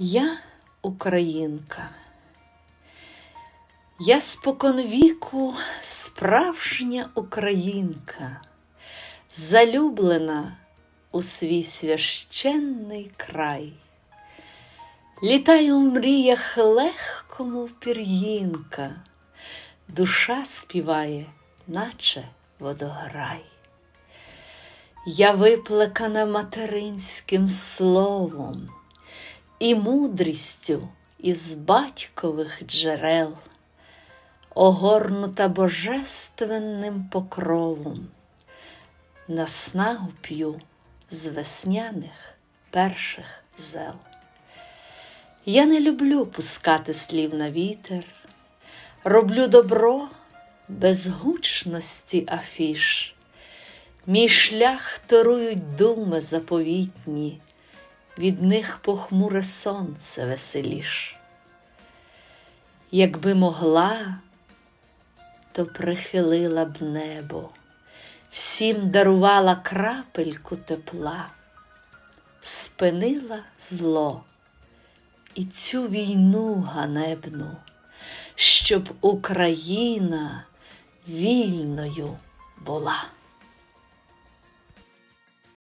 Я українка. Я споконвіку справжня українка, залюблена у свій священний край. Літаю в мріях легко, мов пір'їнка, душа співає, наче водограй. Я виплекана материнським словом і мудрістю із батькових джерел, огорнута божественним покровом, наснагу п'ю з весняних перших зел. Я не люблю пускати слів на вітер, роблю добро без гучності афіш. Мій шлях торують думи заповітні, від них похмуре сонце веселіш. Якби могла, то прихилила б небо, всім дарувала крапельку тепла, спинила зло і цю війну ганебну, щоб Україна вільною була.